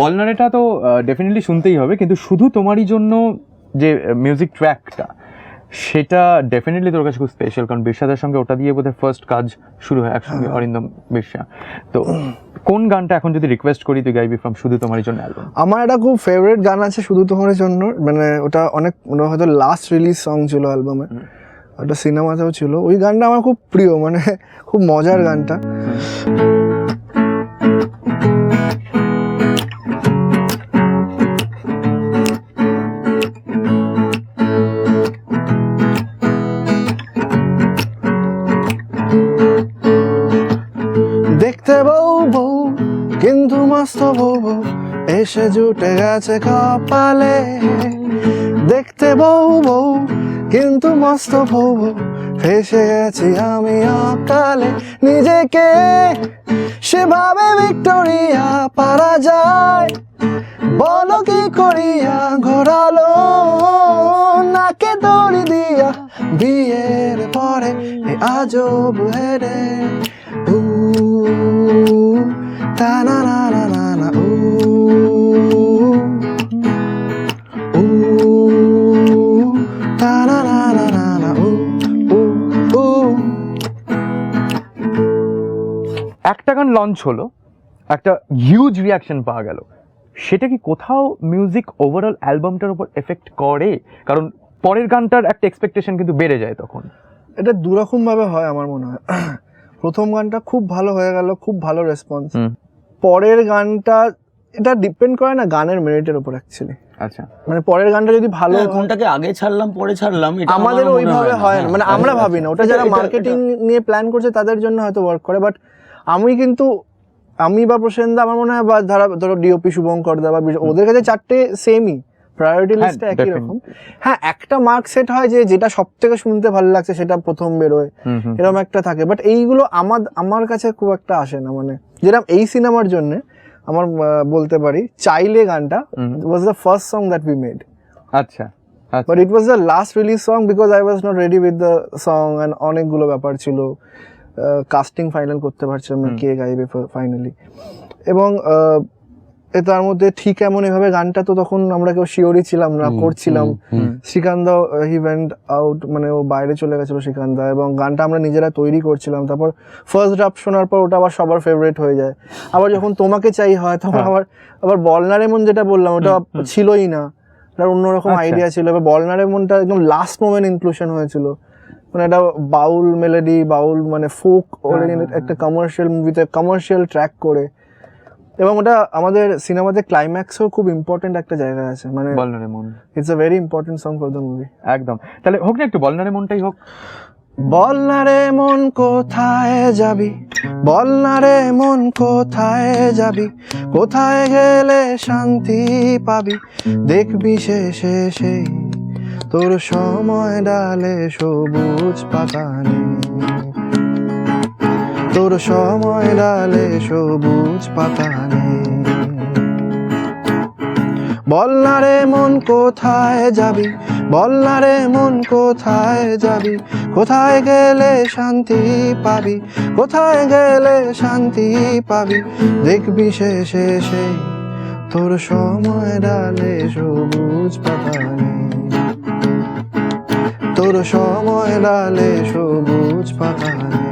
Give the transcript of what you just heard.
বলনারেটা তো ডেফিনেটলি শুনতেই হবে কিন্তু শুধু তোমারই জন্য যে মিউজিক ট্র্যাকটা সেটা ডেফিনেটলি তোর কাছে খুব স্পেশাল কারণ বিরসাদের সঙ্গে ওটা দিয়ে বোধহয় ফার্স্ট কাজ শুরু হয় একসঙ্গে অরিন্দম বিরসা। তো কোন গানটা এখন যদি রিকোয়েস্ট করি তুই গাইবি ফ্রম শুধু তোমারই জন্য অ্যালবাম আমার একটা খুব ফেভারিট গান আছে শুধু তোমার জন্য মানে ওটা অনেক হয়তো লাস্ট রিলিজ সং ছিল অ্যালবামে ওটা সিনেমাতেও ছিল। ওই গানটা আমার খুব প্রিয় মানে খুব মজার গানটা। কিন্তু মস্ত বউ এসে জুটে গেছে কপালে। দেখতে বউ বউ, কিন্তু মস্ত বউ ফেসে গেছি আমি অকালে। নিজেকে সেভাবে ভিক্টোরিয়া পারা যায়। বলো কি করিয়া ঘোরালো? নাকে দড়ি দিয়া বিয়ের পরে আজব হেরে তা না না না না না উ উ তা না না না না না উ উ উ একটা গান লঞ্চ হলো একটা হিউজ রিয়াকশন পাওয়া গেল। সেটা কি কোথাও মিউজিক ওভারঅল অ্যালবামটার উপর এফেক্ট করে? কারণ পরের গানটার একটা এক্সপেকটেশন কিন্তু বেড়ে যায় তখন। এটা দুরকম ভাবে হয় আমার মনে হয়। প্রথম গানটা খুব ভালো হয়ে গেল খুব ভালো রেসপন্স। পরের গানটা এটা ডিপেন্ড করে না গানের মেরিটের উপর অ্যাকচুয়ালি আচ্ছা। মানে পরের গানটা যদি ভালো হ্যাঁ, হয়- কোনটাকে আগে ছাড়লাম পরে ছাড়লাম এটা আমাদের ওইভাবে হয় না। হ্যাঁ, মানে আমরা ভাবি না। ওটা যারা মার্কেটিং নিয়ে প্ল্যান করছে তাদের জন্য হয়তো ওয়ার্ক করে। বাট আমি কিন্তু আমি বা প্রসেনদা আমার মনে হয় বা ধরা ধরো ডিওপি শুভঙ্কর দা বা ওদের কাছে চারটে সেমই প্রায়োরিটি হ্যাঁ, লিস্টে একই রকম। হ্যাঁ একটা মার্ক সেট হয় যে যেটা সব থেকে শুনতে ভালো লাগছে সেটা প্রথম বেরোয়। এরকম একটা থাকে। বাট এইগুলো আমার আমার কাছে খুব একটা আসে না মানে। যেরকম এই সিনেমার জন্য আমার বলতে পারি চাইলে গানটা। Was the first song that we made আচ্ছা but it was the last release song because I was not ready with the song and অনেকগুলো ব্যাপার ছিল। কাস্টিং ফাইনাল করতে পারছিলাম না কে গাইবে ফাইনালি এবং তার মধ্যে ঠিক এমন এভাবে গানটা তো তখন আমরা কেউ শিওরই ছিলাম না করছিলাম। শ্রীকান্ত হি ওয়েন্ট আউট মানে ও বাইরে চলে গেছিল শ্রীকান্ত এবং গানটা আমরা নিজেরা তৈরি করছিলাম। তারপর ফার্স্ট ড্রাফট শোনার পর ওটা আবার সবার ফেভারিট হয়ে যায়। আবার যখন তোমাকে চাই হয় তখন হ্যাঁ। আবার আবার বলনারে মন যেটা বললাম ওটা ছিলই না। ওটার অন্যরকম আচ্ছা। আইডিয়া ছিল। এবার বলনারে মনটা একদম লাস্ট মোমেন্ট ইনক্লুশন হয়েছিল। মানে একটা বাউল মেলোডি বাউল মানে ফোক হ্যাঁ, একটা কমার্শিয়াল মুভিতে কমার্শিয়াল ট্র্যাক করে। এবং ওটা আমাদের সিনেমাতে ক্লাইম্যাক্সও খুব ইম্পর্টেন্ট একটা জায়গা আছে মানে বলনারে মন। It's a very important song for the movie একদম। তাহলে হোক না একটু বলনারে মনটাই হোক। বল না রে মন কোথায় যাবি? বল না রে মন কোথায় যাবি? কোথায় গেলে শান্তি পাবি? দেখবি শেষে সেই তোর সময় ডালে সবুজ পাতা নেই তোর সময় ডালে সবুজ পাতা নেই বল না রে মন কোথায় যাবি? বল না রে মন কোথায় যাবি? কোথায় গেলে শান্তি পাবি? কোথায় গেলে শান্তি পাবি? দেখবি শেষে তোর সময় ডালে সবুজ পাতা তোর সময় ডালে সবুজ পাতা নেই